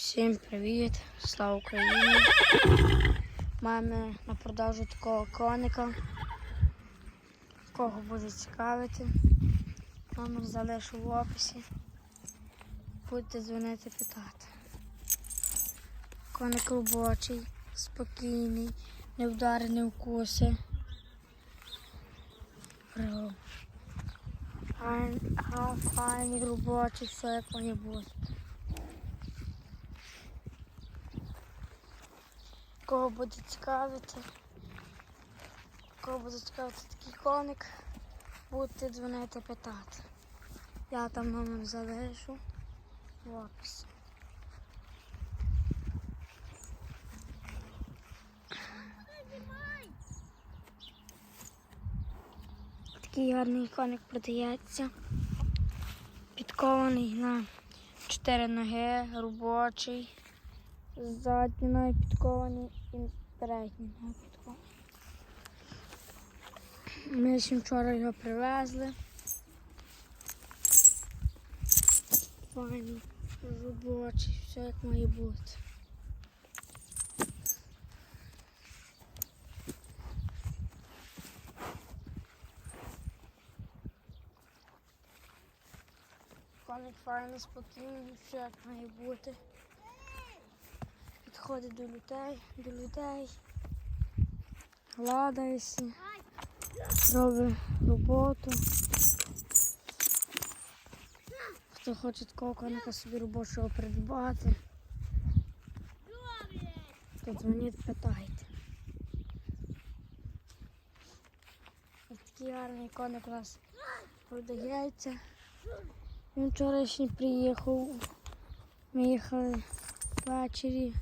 Всім привіт! Слава Україні! Маємо на продажу такого коника. Кого буде цікавити, номер залишу в описі. Будете дзвонити питати. Коник робочий, спокійний, не вдари, не вкуси. Ро- Файн- га- Файний, робочий, все як має бути. Кого буде цікавити, кого буде цікавити такий коник, будете дзвонити питати. Я там номер залишу в описі. Такий гарний коник продається. Підкований на чотири ноги, робочий. Задні ноги підковані і передні ноги підковані. Ми ще вчора його привезли. Файний, робочий, все як має бути. Коник файний, спокійний, все як має бути. Підходить до людей, до людей, гладається, робить роботу. Хто хоче такого коника собі робочого придбати, то дзвоніть, питайте. Ось такий гарний коник у нас продається. Він вчорашній приїхав. Ми їхали ввечері.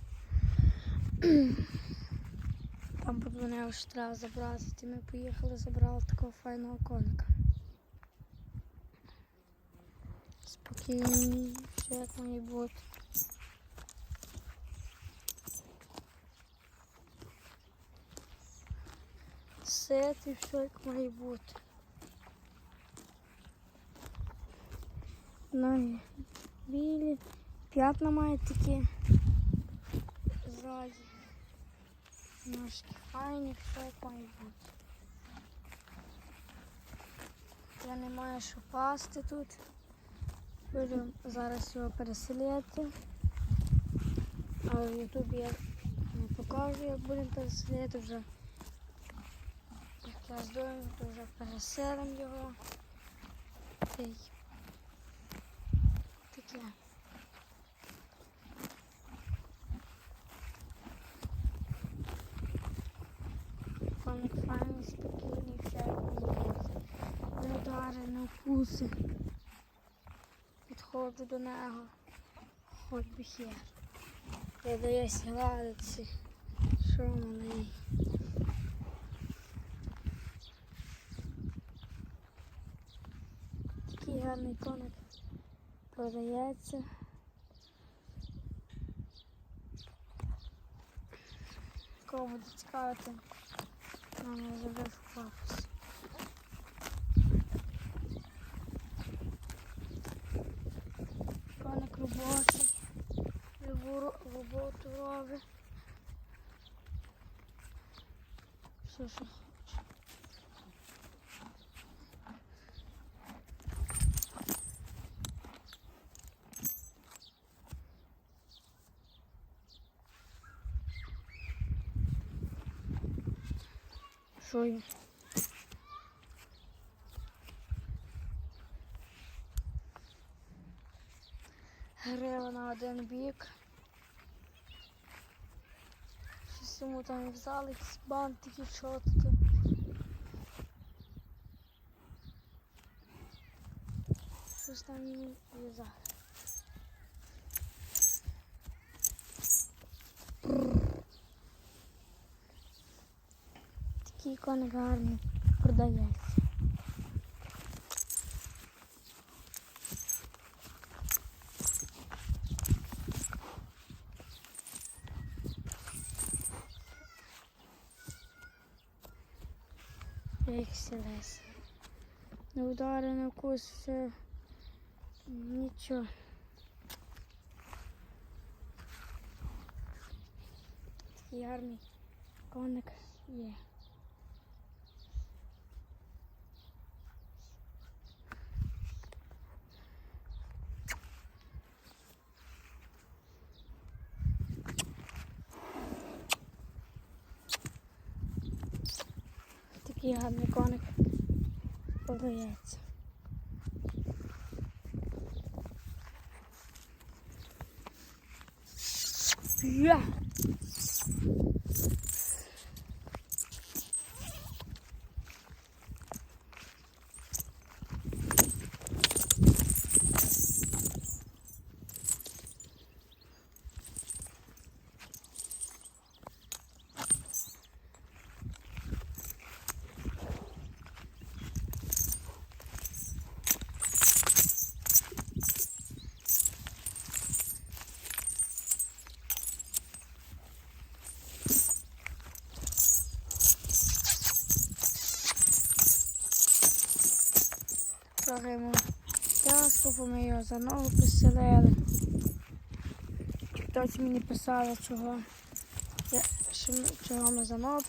Там подзвонили, що треба забрати. І ми поїхали, забрали такого файного коника. Спокійний, все як має бути. Ситий, все як має бути. Ноги білі, п'ятна має такі ззаді. Ножки файні, все як. Я не маю що пасти тут. Буду зараз його переселяти. А в Ютубі я не покажу, як будемо переселяти вже. Як здобув, то вже переселимо його. Та Таке. Коник файний, спокійний, все бути. Не удари, не. Підходжу до нього, хоч би хер. Я даюсь гладитися. Що на неї? Такий гарний коник продається. Кого буде цікавити, нам я забив в опис. Коник робочий, любу ро- роботу робить. Що. Що є? Грила на один бік. Щось йому там взяли якісь бантики, чотки. Щось там не в'язали. Такий коник гарний продається. Веселася. Не ну, удари на кус все нічого. Такий гарний коник є. Такий гарний коник продається. Я. Йому тяжко, бо ми його за ногу приселили. Хтось мені писали, чого, я, що чого ми за ногу.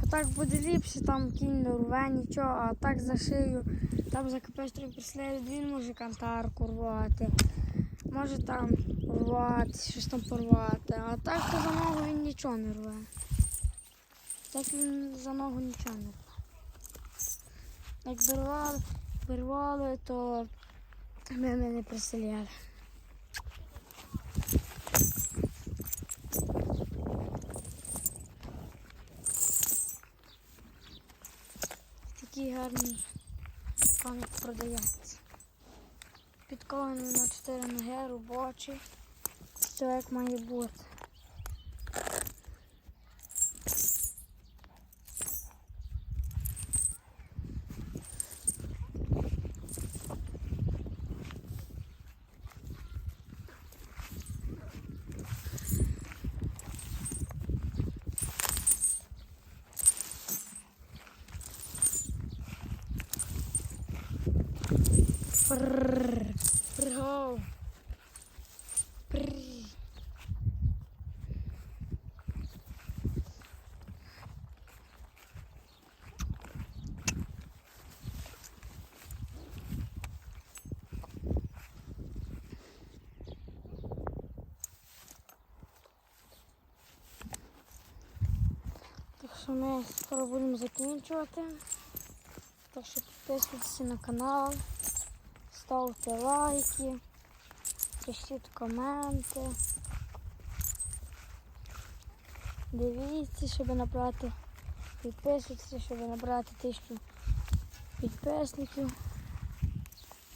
Бо так буде ліпше, там кінь не рве, нічого, а так за шию, там за капестрою приселяють, він може кантарку рвати, може там рвати, щось там порвати, а так то за ногу він нічого не рве. Так він за ногу нічого не рве. Як вирвали, вирвали, то ми мене приселяли. Такий гарний коник продається. Підкований на чотири ноги, робочий. Все як має бути. Що ми скоро будемо закінчувати. Так що підписуйтесь на канал, ставте лайки, пишіть коменти. Дивіться, щоб набрати, підписуйтесь, щоб набрати тисячу підписників.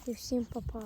І всім па-па.